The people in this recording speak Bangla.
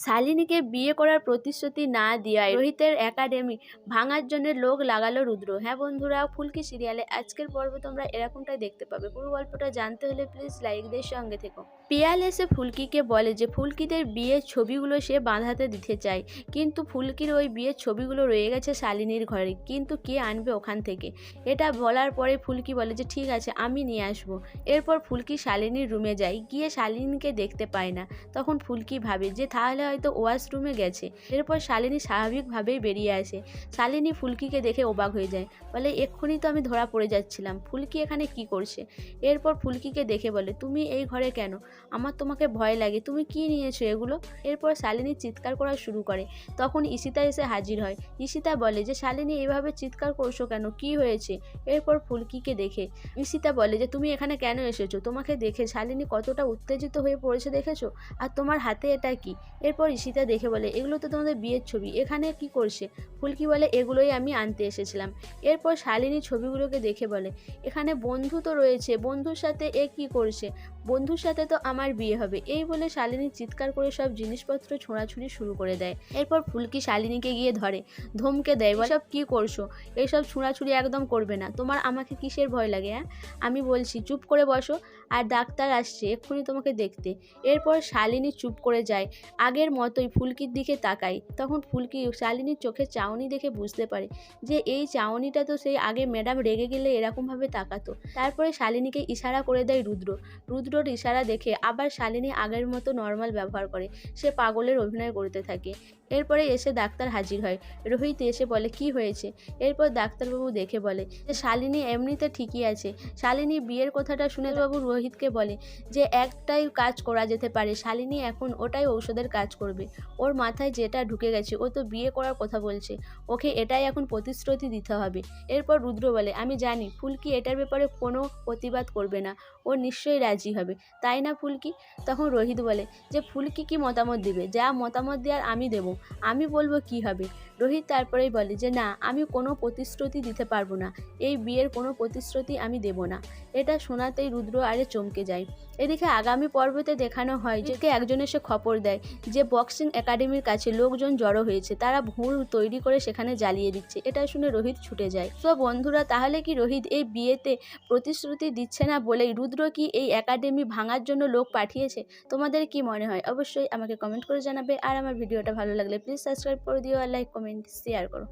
শালিনীকে বিয়ে করার প্রতিশ্রুতি না দেওয়ায় রোহিতের একাডেমি ভাঙার জন্য লোক লাগালো রুদ্র। হ্যাঁ বন্ধুরা, ফুলকি সিরিয়ালে আজকের পর্ব তোমরা এরকমটাই দেখতে পাবে। পুরো গল্পটা জানতে হলে প্লিজ লাইকদের সঙ্গে থেকো। পিয়াল এসে ফুলকিকে বলে যে, ফুলকিদের বিয়ের ছবিগুলো সে বাঁধাতে দিতে চায়। কিন্তু ফুলকির ওই বিয়ের ছবিগুলো রয়ে গেছে শালিনীর ঘরে। কিন্তু কে আনবে ওখান থেকে? এটা বলার পরে ফুলকি বলে যে, ঠিক আছে, আমি নিয়ে আসব। এরপর ফুলকি শালিনীর রুমে যায়। গিয়ে শালিনীকে দেখতে পায় না। তখন ফুলকি ভাবে যে, তাহলে হয়তো ওয়াশরুমে গেছে। এরপর শালিনী স্বাভাবিকভাবেই বেরিয়ে আসে। শালিনী ফুলকিকে দেখে অবাক হয়ে যায়। বলে, এক্ষুনি তো আমি ধরা পড়ে যাচ্ছিলাম। ফুলকি এখানে কি করছে? এরপর ফুলকিকে দেখে বলে, তুমি এই ঘরে কেন? আমার তোমাকে ভয় লাগে। তুমি কি নিয়েছো এগুলো? এরপর শালিনী চিৎকার করা শুরু করে। তখন ঈশিতা এসে হাজির হয়। ঈশিতা বলে যে, শালিনী, এভাবে চিৎকার করছ কেন? কি হয়েছে? এরপর ফুলকিকে দেখে। ঈশিতা বলে যে, তুমি এখানে কেন এসেছ? তোমাকে দেখে শালিনী কতটা উত্তেজিত হয়ে পড়েছে, দেখেছ? আর তোমার হাতে এটা কি? এরপর ঈশিতা দেখে বলে, এগুলো তো তোমাদের বিয়ের ছবি, এখানে কি করছে? ফুলকি বলে, এগুলোই আমি আনতে এসেছিলাম। এরপর শালিনী ছবিগুলোকে দেখে বলে, এখানে বন্ধু তো রয়েছে, বন্ধুর সাথে এ কি করছে? বন্ধুর সাথে তো আমার বিয়ে হবে। এই বলে শালিনী চিৎকার করে সব জিনিসপত্র ছোঁড়াছুড়ি শুরু করে দেয়। এরপর ফুলকি শালিনীকে গিয়ে ধরে, ধমকে দেয়, বলে সব কী করছ? এইসব ছুঁড়াছুড়ি একদম করবে না। তোমার আমাকে কিসের ভয় লাগে হ্যাঁ আমি বলছি, চুপ করে বসো আর ডাক্তার আসছে, এক্ষুনি তোমাকে দেখতে। এরপর শালিনী চুপ করে যায়। আগের মতোই ফুলকির দিকে তাকায়। তখন ফুলকি শালিনীর চোখে চাউনি দেখে বুঝতে পারে যে, এই চাউনিটা তো সেই আগে ম্যাডাম রেগে গেলে এরকমভাবে তাকাতো। তারপরে শালিনীকে ইশারা করে দেয় রুদ্র। রুদ্র রুদ্রর ইশারা দেখে আবার শালিনী আগের মতো নর্মাল ব্যবহার করে। সে পাগলের অভিনয় করতে থাকে। এরপরে এসে ডাক্তার হাজির হয়। রোহিত এসে বলে, কি হয়েছে? এরপর ডাক্তারবাবু দেখে বলে যে, শালিনী এমনিতে ঠিকই আছে। শালিনী বিয়ের কথাটা শুনে বাবু রোহিতকে বলে যে, একটাই কাজ করা যেতে পারে। শালিনী এখন ওটাই ঔষধের কাজ করবে। ওর মাথায় যেটা ঢুকে গেছে, ও তো বিয়ে করার কথা বলছে। ওকে এটাই এখন প্রতিশ্রুতি দিতে হবে। এরপর রুদ্র বলে, আমি জানি, ফুলকি এটার ব্যাপারে কোনো প্রতিবাদ করবে না। ও নিশ্চয়ই রাজি হবে, তাই না ফুলকি? তখন রোহিত বলে, যে ফুলকি কি মতামত দিবে? যা মতামত দেওয়ার আমি দেবো, আমি বলব কি হবে? রোহিত তারপরেই বলে, যে না, আমি কোনো প্রতিশ্রুতি দিতে পারব না, এই বিয়ের কোনো প্রতিশ্রুতি আমি দেব না। এটা শোনাতেই রুদ্র আরে চমকে যায়। এদিকে আগামী পর্বতে দেখানো হয় যে একজন এসে খবর দেয় যে, বক্সিং একাডেমির কাছে লোকজন জড়ো হয়েছে, তারা ভুল তৈরি করে সেখানে জ্বালিয়ে দিচ্ছে। এটা শুনে রোহিত ছুটে যায়। তো বন্ধুরা, তাহলে কি রোহিত এই বিয়েতে প্রতিশ্রুতি দিচ্ছে না বলেই রুদ্র কি এই একাডেমি ভাঙার জন্য লোক পাঠিয়েছে, তোমাদের কি মনে হয়? অবশ্যই আমাকে কমেন্ট করে জানাবে। আর আমার ভিডিওটা ভালো লাগলে প্লিজ সাবস্ক্রাইব করে দিও আর লাইক কমেন্ট শেয়ার করো।